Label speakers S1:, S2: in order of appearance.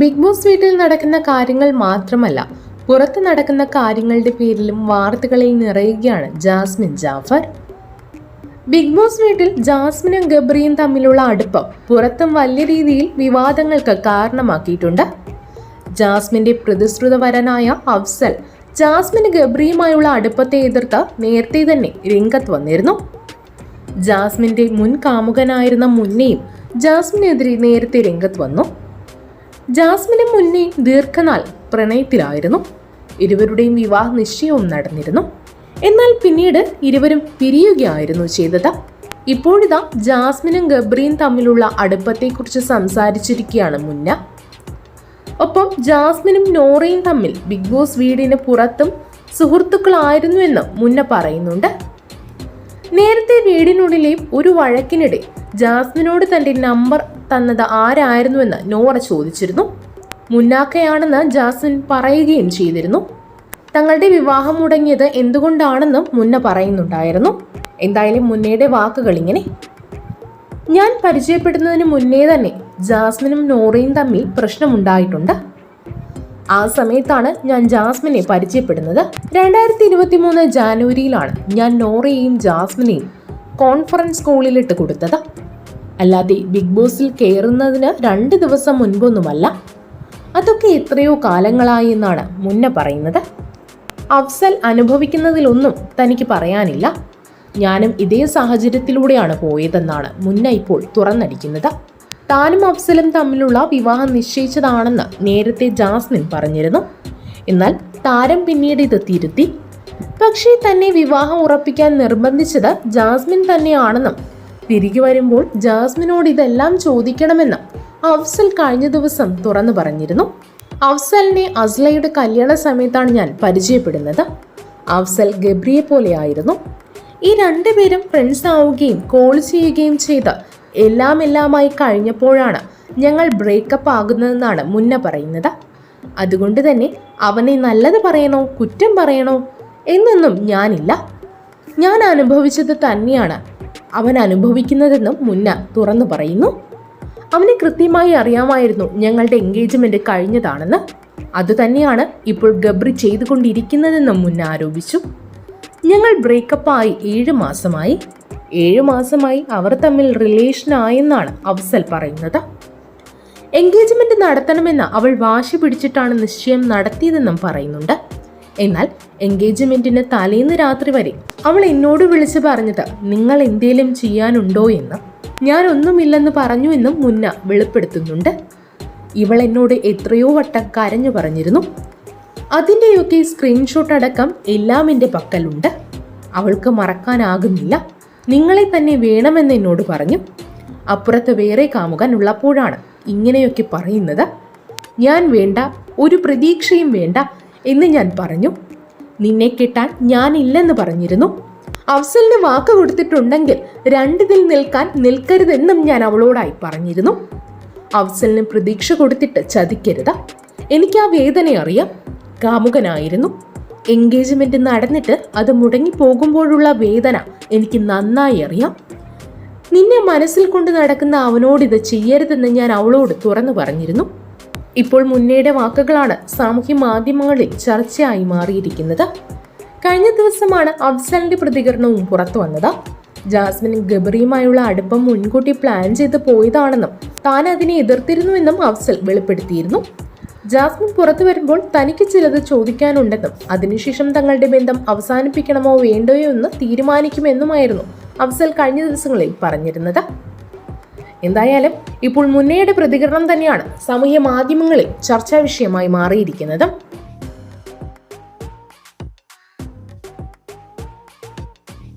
S1: Big boss വീട്ടിൽ നടക്കുന്ന കാര്യങ്ങൾ മാത്രമല്ല പുറത്ത് നടക്കുന്ന കാര്യങ്ങളുടെ പേരിലും വാർത്തകളിൽ നിറയുകയാണ് ജാസ്മിൻ ജാഫർ. ബിഗ് ബോസ് വീട്ടിൽ ജാസ്മിനും ഗബ്രിയും തമ്മിലുള്ള അടുപ്പം പുറത്തും വലിയ രീതിയിൽ വിവാദങ്ങൾക്ക് കാരണമാക്കിയിട്ടുണ്ട്. ജാസ്മിന്റെ പ്രതിശ്രുത വരനായ അഫ്സൽ ജാസ്മിന് ഗബ്രിയുമായുള്ള അടുപ്പത്തെ എതിർത്ത് നേരത്തെ തന്നെ രംഗത്ത് വന്നിരുന്നു. ജാസ്മിന്റെ മുൻ കാമുകനായിരുന്ന മുന്നയും ജാസ്മിനെതിരെ നേരത്തെ രംഗത്ത് വന്നു. ജാസ്മിനും മുന്നേ ദീർഘനാൾ പ്രണയത്തിലായിരുന്നു. ഇരുവരുടെയും വിവാഹ നിശ്ചയവും നടന്നിരുന്നു. എന്നാൽ പിന്നീട് ഇരുവരും പിരിയുകയായിരുന്നു ചെയ്തത്. ഇപ്പോഴിതാ ജാസ്മിനും ഗബ്രിയും തമ്മിലുള്ള അടുപ്പത്തെക്കുറിച്ച് സംസാരിച്ചിരിക്കുകയാണ് മുന്ന. ഒപ്പം ജാസ്മിനും നോറയും തമ്മിൽ ബിഗ് ബോസ് വീടിന് പുറത്തും സുഹൃത്തുക്കളായിരുന്നുവെന്ന് മുന്ന പറയുന്നുണ്ട്. നേരത്തെ വീടിനുള്ളിലെ ഒരു വഴക്കിനിടെ ജാസ്മിനോട് തന്റെ നമ്പർ തന്നത് ആരായിരുന്നുവെന്ന് നോറ ചോദിച്ചിരുന്നു. മുന്നാക്കയാണെന്ന് ജാസ്മിൻ പറയുകയും ചെയ്തിരുന്നു. തങ്ങളുടെ വിവാഹം മുടങ്ങിയത് എന്തുകൊണ്ടാണെന്നും മുന്ന പറയുന്നുണ്ടായിരുന്നു. എന്തായാലും മുന്നയുടെ വാക്കുകൾ ഇങ്ങനെ. ഞാൻ പരിചയപ്പെടുന്നതിന് മുന്നേ തന്നെ ജാസ്മിനും നോറയും തമ്മിൽ പ്രശ്നമുണ്ടായിട്ടുണ്ട്. ആ സമയത്താണ് ഞാൻ ജാസ്മിനെ പരിചയപ്പെടുന്നത്. രണ്ടായിരത്തി ഇരുപത്തി മൂന്ന് ജാനുവരിയിലാണ് ഞാൻ നോറയെയും ജാസ്മിനെയും കോൺഫറൻസ് കോളിലിട്ട് കൊടുത്തത്. അല്ലാതെ ബിഗ് ബോസിൽ കയറുന്നതിന് രണ്ട് ദിവസം മുൻപൊന്നുമല്ല അതൊക്കെ എത്രയോ കാലങ്ങളായി എന്നാണ് മുന്ന പറയുന്നത്. അഫ്സൽ അനുഭവിക്കുന്നതിലൊന്നും തനിക്ക് പറയാനില്ല. ഞാനും ഇതേ സാഹചര്യത്തിലൂടെയാണ് പോയതെന്നാണ് മുന്ന ഇപ്പോൾ തുറന്നടിക്കുന്നത്. താനും അഫ്സലും തമ്മിലുള്ള വിവാഹം നിശ്ചയിച്ചതാണെന്ന് നേരത്തെ ജാസ്മിൻ പറഞ്ഞിരുന്നു. എന്നാൽ താരം പിന്നീട് ഇത് തിരുത്തി. പക്ഷേ തന്നെ വിവാഹം ഉറപ്പിക്കാൻ നിർബന്ധിച്ചത് ജാസ്മിൻ തന്നെയാണെന്നും തിരികെ വരുമ്പോൾ ജാസ്മിനോട് ഇതെല്ലാം ചോദിക്കണമെന്ന് അഫ്സൽ കഴിഞ്ഞ ദിവസം തുറന്നു പറഞ്ഞിരുന്നു. അഫ്സലിനെ അസ്ലയുടെ കല്യാണ സമയത്താണ് ഞാൻ പരിചയപ്പെടുന്നത്. അഫ്സൽ ഗബ്രിയെ പോലെയായിരുന്നു ഈ രണ്ടുപേരും ഫ്രണ്ട്സ് ആവുകയും കോൾ ചെയ്യുകയും ചെയ്ത് എല്ലാം എല്ലാമായി കഴിഞ്ഞപ്പോഴാണ് ഞങ്ങൾ ബ്രേക്കപ്പ് ആകുന്നതെന്നാണ് മുന്ന പറയുന്നത്. അതുകൊണ്ട് തന്നെ അവനെ നല്ലത് പറയണോ കുറ്റം പറയണോ എന്നൊന്നും ഞാനില്ല. ഞാൻ അനുഭവിച്ചത് തന്നെയാണ് അവൻ അനുഭവിക്കുന്നതെന്നും മുന്ന തുറന്നു പറയുന്നു. അവന് കൃത്യമായി അറിയാമായിരുന്നു ഞങ്ങളുടെ എൻഗേജ്മെന്റ് കഴിഞ്ഞതാണെന്ന്. അതുതന്നെയാണ് ഇപ്പോൾ ഗബ്രി ചെയ്തുകൊണ്ടിരിക്കുന്നതെന്നും മുന്ന ആരോപിച്ചു. ഞങ്ങൾ ബ്രേക്കപ്പായി ഏഴ് മാസമായി. ഏഴ് മാസമായി അവർ തമ്മിൽ റിലേഷൻ റിലേഷനായെന്നാണ് അഫ്സൽ പറയുന്നത്. എൻഗേജ്മെന്റ് നടത്തണമെന്ന് അവൾ വാശി പിടിച്ചിട്ടാണ് നിശ്ചയം നടത്തിയതെന്നും പറയുന്നുണ്ട്. എന്നാൽ എൻഗേജ്മെന്റിന് തലേന്ന് രാത്രി വരെ അവൾ എന്നോട് വിളിച്ച് പറഞ്ഞത് നിങ്ങൾ എന്തേലും ചെയ്യാനുണ്ടോ എന്ന് ഞാൻ ഒന്നുമില്ലെന്ന് പറഞ്ഞു എന്നും മുന്ന വെളിപ്പെടുത്തുന്നുണ്ട്. ഇവൾ എന്നോട് എത്രയോ വട്ടം കരഞ്ഞു പറഞ്ഞിരുന്നു. അതിന്റെയൊക്കെ സ്ക്രീൻഷോട്ട് അടക്കം എല്ലാം എന്റെ പക്കലുണ്ട്. അവൾക്ക് മറക്കാനാകുന്നില്ല. നിങ്ങളെ തന്നെ വേണമെന്ന് എന്നോട് പറഞ്ഞു. അപ്പുറത്ത് വേറെ കാമുകൻ ഉള്ളപ്പോഴാണ് ഇങ്ങനെയൊക്കെ പറയുന്നത്. ഞാൻ വേണ്ട ഒരു പ്രതീക്ഷയും വേണ്ട എന്ന് ഞാൻ പറഞ്ഞു. നിന്നെ കിട്ടാൻ ഞാനില്ലെന്ന് പറഞ്ഞിരുന്നു. അഫ്സലിന് വാക്ക് കൊടുത്തിട്ടുണ്ടെങ്കിൽ രണ്ടിതിൽ നിൽക്കാൻ നിൽക്കരുതെന്നും ഞാൻ അവളോടായി പറഞ്ഞിരുന്നു. അഫ്സലിന് പ്രതീക്ഷ കൊടുത്തിട്ട് ചതിക്കരുത്. എനിക്ക് ആ വേദന അറിയാം. കാമുകനായിരുന്നു. എൻഗേജ്മെന്റ് നടന്നിട്ട് അത് മുടങ്ങി പോകുമ്പോഴുള്ള വേദന എനിക്ക് നന്നായി അറിയാം. നിന്നെ മനസ്സിൽ കൊണ്ട് നടക്കുന്ന അവനോട് ഇത് ചെയ്യരുതെന്ന് ഞാൻ അവളോട് തുറന്നു പറഞ്ഞിരുന്നു. ഇപ്പോൾ മുന്നയുടെ വാക്കുകളാണ് സാമൂഹ്യ മാധ്യമങ്ങളിൽ ചർച്ചയായി മാറിയിരിക്കുന്നത്. കഴിഞ്ഞ ദിവസമാണ് അഫ്സലിന്റെ പ്രതികരണവും പുറത്തു വന്നത്. ജാസ്മിൻ ഗബറിയുമായുള്ള അടുപ്പം മുൻകൂട്ടി പ്ലാൻ ചെയ്ത് പോയതാണെന്നും താൻ അതിനെ എതിർത്തിരുന്നുവെന്നും അഫ്സൽ വെളിപ്പെടുത്തിയിരുന്നു. ജാസ്മിൻ പുറത്തു വരുമ്പോൾ തനിക്ക് ചിലത് ചോദിക്കാനുണ്ടെന്നും അതിനുശേഷം തങ്ങളുടെ ബന്ധം അവസാനിപ്പിക്കണമോ വേണ്ടയോ എന്ന് തീരുമാനിക്കുമെന്നുമായിരുന്നു അഫ്സൽ കഴിഞ്ഞ ദിവസങ്ങളിൽ പറഞ്ഞിരുന്നത്. എന്തായാലും ഇപ്പോൾ മുന്നയുടെ പ്രതികരണം തന്നെയാണ് സാമൂഹ്യ മാധ്യമങ്ങളിൽ ചർച്ചാ വിഷയമായി മാറിയിരിക്കുന്നത്.